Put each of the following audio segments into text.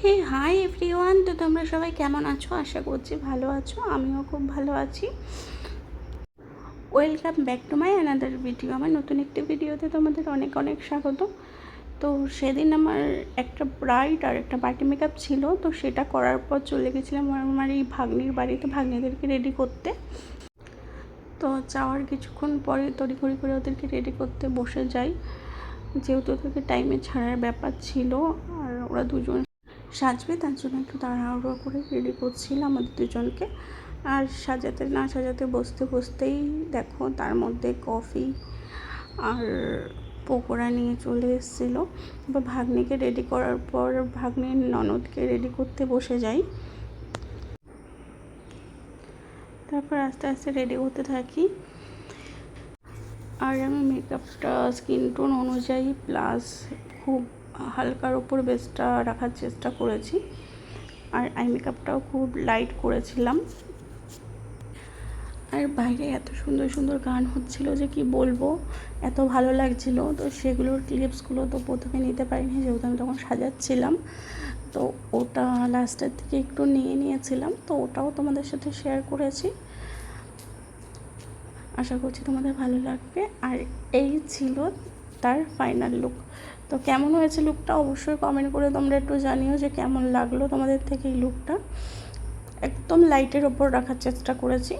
হে hi everyone তো তোমরা সবাই কেমন আছো? আশা করছি ভালো আছো, আমিও খুব ভালো আছি। Welcome back to my another video আমার নতুন একটি ভিডিওতে তোমাদের অনেক অনেক স্বাগত। তো সেদিন আমার একটা ব্রাইড আর একটা পার্টি মেকআপ ছিল, তো সেটা করার পর চলে গেছিলাম আমার এই ভাগ্নির বাড়িতে, ভাগ্নিদেরকে রেডি করতে। তো যাওয়ার কিছুক্ষণ পরে তড়িঘড়ি করে ওদেরকে রেডি করতে বসে যাই। যেহেতু ওদেরকে টাইমে ছাড়ার ব্যাপার ছিল, আর ওরা দুজন সাজবে, তার জন্য একটু তাড়াহুড়ো করে রেডি করছিলাম আমাদের দুজনকে। আর সাজাতে না সাজাতে বসতে বসতেই দেখো তার মধ্যে কফি আর পকোড়া নিয়ে চলে এসেছিল। এবার ভাগ্নিকে রেডি করার পর ভাগ্নির ননদকে রেডি করতে বসে যাই। তারপর আস্তে আস্তে রেডি হতে থাকি। আর আমি মেকআপটা স্কিন টোন অনুযায়ী প্লাস খুব হালকার ওপর বেসটা রাখার চেষ্টা করেছি। আর আই মেকআপটাও খুব লাইট করেছিলাম। আর বাইরে এত সুন্দর সুন্দর গান হচ্ছিল যে কি বলব, এত ভালো লাগছিল। তো সেগুলোর ক্লিপসগুলো তো প্রথমে নিতে পারিনি, যেহেতু আমি তখন সাজাচ্ছিলাম। তো ওটা লাস্টের থেকে একটু নিয়ে নিয়েছিলাম, তো ওটাও তোমাদের সাথে শেয়ার করেছি। আশা করছি তোমাদের ভালো লাগবে। আর এই ছিল তার ফাইনাল লুক তো কেমন হয়েছে লুকটা অবশ্যই কমেন্ট করে তোমরা একটু জানিও যে কেমন লাগল তোমাদের থেকে এই লুকটা একদম লাইটের ওপর রাখার চেষ্টা করেছি।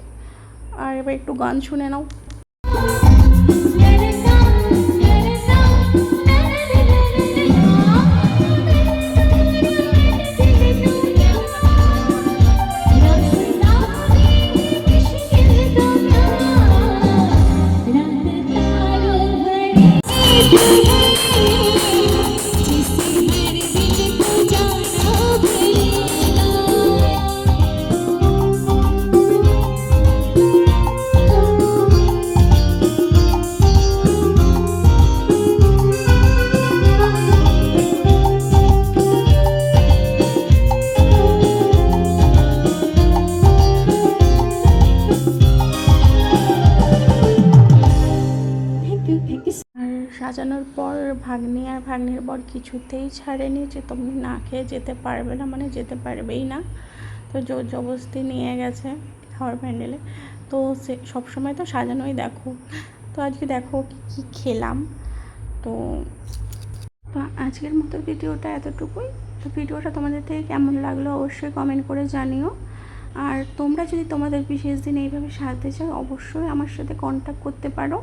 আর এবার একটু গান শুনে নাও। আর সাজানোর পর, ভাগ্নি আর ভাগ্নির বর কিছুতেই ছাড়েনি যে তুমি না খেয়ে যেতে পারবে না মানে যেতে পারবেই না। তো জোর জবরদস্তি নিয়ে গেছে খাওয়ার প্যান্ডেলে। তো সে সবসময় তো সাজানোই দেখো। তো আজকে দেখো কী কী খেলাম। তো তো আজকের মতো ভিডিওটা এতটুকুই। তো ভিডিওটা তোমাদের থেকে কেমন লাগল অবশ্যই কমেন্ট করে জানিও। আর তোমরা যদি তোমাদের বিশেষ দিন এইভাবে সাজতে চাও, অবশ্যই আমার সাথে কন্ট্যাক্ট করতে পারো।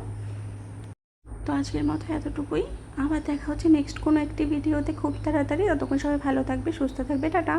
তো আজকের মতো এতটুকুই। আবার দেখা হচ্ছে নেক্সট কোনো একটি ভিডিওতে খুব তাড়াতাড়ি। ততক্ষণ সবাই ভালো থাকবে, সুস্থ থাকবে। টাটা।